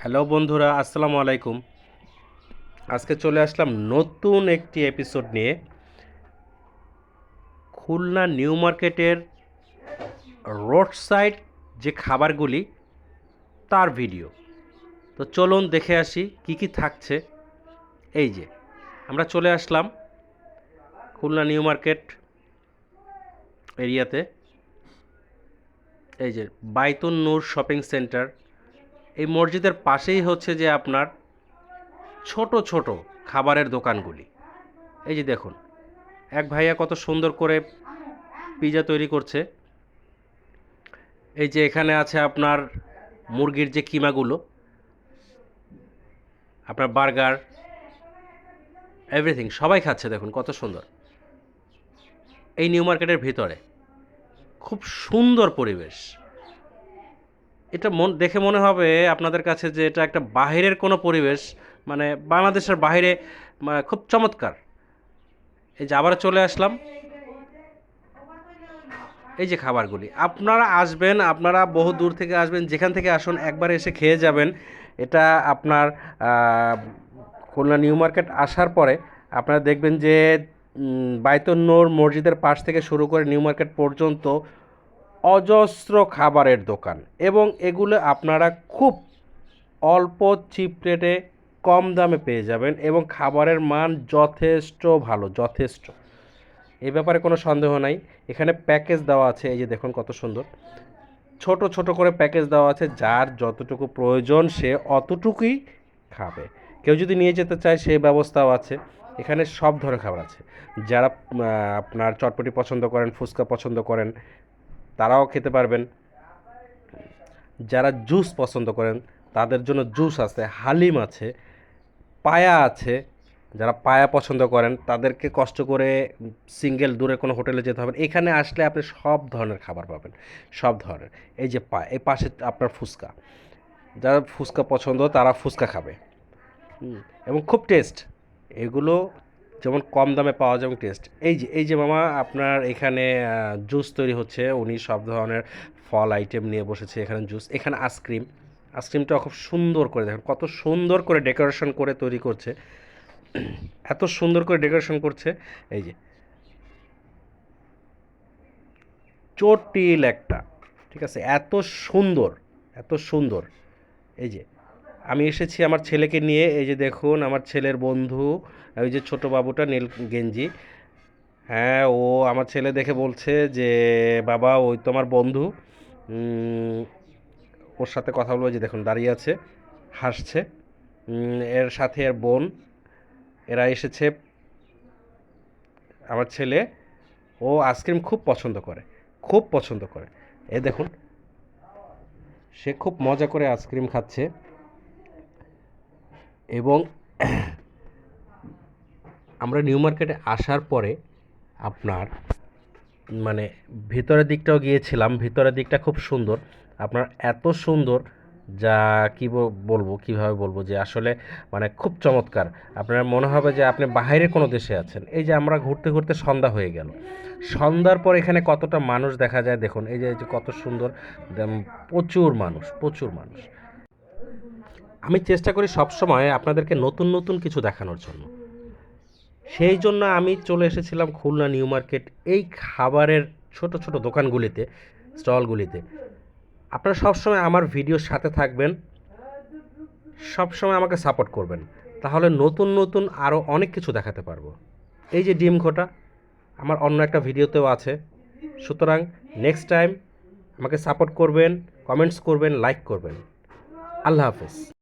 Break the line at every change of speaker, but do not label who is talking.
Hello বন্ধুরা, আসসালামু আলাইকুম। আজকে চলে আসলাম নতুন একটি এপিসোড নিয়ে। খুলনা নিউ মার্কেটের রোড সাইড যে খাবারগুলি, তার ভিডিও তো চলুন দেখে আসি কি কি থাকছে। এই যে, আমরা চলে আসলাম খুলনা নিউ মার্কেট এরিয়াতে। এই যে, বাইতুন নূর শপিং সেন্টার। এই মসজিদের পাশেই হচ্ছে যে আপনার ছোট ছোট খাবারের দোকানগুলি। এই যে দেখুন, এক ভাইয়া কত সুন্দর করে পিজা তৈরি করছে। এই যে এখানে আছে আপনার মুরগির যে কিমাগুলো, আপনার বার্গার, এভরিথিং, সবাই খাচ্ছে দেখুন কত সুন্দর। এই নিউ মার্কেটের ভিতরে খুব সুন্দর পরিবেশ। এটা মন দেখে মনে হবে আপনাদের কাছে যে এটা একটা বাহিরের কোনো পরিবেশ মানে বাংলাদেশের মানে খুব চমৎকার। এই যে আবার চলে আসলাম। এই যে খাবারগুলি আপনারা আসবেন আপনারা বহু দূর থেকে আসবেন যেখান থেকে আসুন একবার এসে খেয়ে যাবেন। এটা আপনার খুলনা নিউ মার্কেট আসার পরে আপনারা দেখবেন যে উম, মসজিদের পাশ থেকে শুরু করে নিউ মার্কেট পর্যন্ত অজস্র খাবারের দোকান এবং এগুলো আপনারা খুব অল্প চিপ রেটে কম দামে পেয়ে যাবেন এবং খাবারের মান যথেষ্ট ভালো, যথেষ্ট। এ ব্যাপারে কোনো সন্দেহ নাই। এখানে প্যাকেজ দেওয়া আছে, এই যে দেখুন কত সুন্দর। ছোট ছোট করে প্যাকেজ দেওয়া আছে, যার যতটুকু প্রয়োজন সে অতটুকুই খাবে। কেউ যদি নিয়ে যেতে চায় সেই ব্যবস্থাও আছে। এখানে সব ধরনের খাবার আছে। যারা আপনার চটপটি পছন্দ করেন, ফুচকা পছন্দ করেন তারাও খেতে পারবেন। যারা জুস পছন্দ করেন, তাদের জন্য জুস আছে, হালিম আছে, পায়া আছে। যারা পায়া পছন্দ করেন, তাদেরকে কষ্ট করে সিঙ্গেল দূরে কোনো হোটেলে যেতে হবে। এখানে আসলে আপনি সব ধরনের খাবার পাবেন, সব ধরনের। এই যে পা, এই পাশে আপনার ফুচকা। যারা ফুচকা পছন্দ, তারা ফুচকা খাবে। এবং খুব টেস্ট এগুলো যেমন কম দামে পাওয়া যাবে টেস্ট। এই যে এই যে মামা, আপনার এখানে জুস তৈরি হচ্ছে। উনি সব ধরনের ফল আইটেম নিয়ে বসেছে এখানে জুস। এখানে আইসক্রিম। আইসক্রিমটা খুব সুন্দর করে দেখেন, কত সুন্দর করে ডেকোরেশন করে তৈরি করছে। এত সুন্দর করে ডেকোরেশন করছে। এই যে। চটিল একটা, ঠিক আছে? এত সুন্দর এত সুন্দর। এই যে। আমি এসেছি আমার ছেলেকে নিয়ে, এই যে দেখুন আমার ছেলের বন্ধু, ওই যে ছোট বাবুটা নীল গেঞ্জি। হ্যাঁ ও আমার ছেলে দেখে বলছে যে, বাবা, ওই তো আমার বন্ধু। ওর সাথে কথা বলব যে দেখুন দাঁড়িয়ে আছে, হাসছে। এর সাথে এর বোন, এরা এসেছে। আমার ছেলে, ও আইসক্রিম খুব পছন্দ করে, খুব পছন্দ করে। এ দেখুন, সে খুব মজা করে আইসক্রিম খাচ্ছে। এবং আমরা নিউ মার্কেটে আসার পরে আপনার মানে ভিতরের দিকটাও গিয়েছিলাম, ভিতরের দিকটা খুব সুন্দর। আপনার এত সুন্দর যা কি বলব, কীভাবে বলব যে আসলে মানে খুব চমৎকার। আপনার মনে হবে যে আপনি বাইরে কোনো দেশে আছেন। এই যে আমরা ঘুরতে ঘুরতে সন্ধ্যা হয়ে গেল। সন্ধ্যার পর এখানে কতটা মানুষ দেখা যায় দেখুন। এই যে এই যে কত সুন্দর প্রচুর মানুষ প্রচুর মানুষ। আমি চেষ্টা করি সবসময় আপনাদেরকে নতুন নতুন কিছু দেখানোর জন্য। সেই জন্য আমি চলে এসেছিলাম খুলনা নিউ মার্কেট এই খাবারের ছোট ছোট দোকানগুলিতে, স্টলগুলিতে। আপনারা সবসময় আমার ভিডিওর সাথে থাকবেন, সবসময় আমাকে সাপোর্ট করবেন। তাহলে নতুন নতুন আরও অনেক কিছু দেখাতে পারব। এই যে ডিম ঘোটা, আমার অন্য একটা ভিডিওতেও আছে। সুতরাং নেক্সট টাইম আমাকে সাপোর্ট করবেন কমেন্টস করবেন লাইক করবেন। আল্লাহ হাফেজ।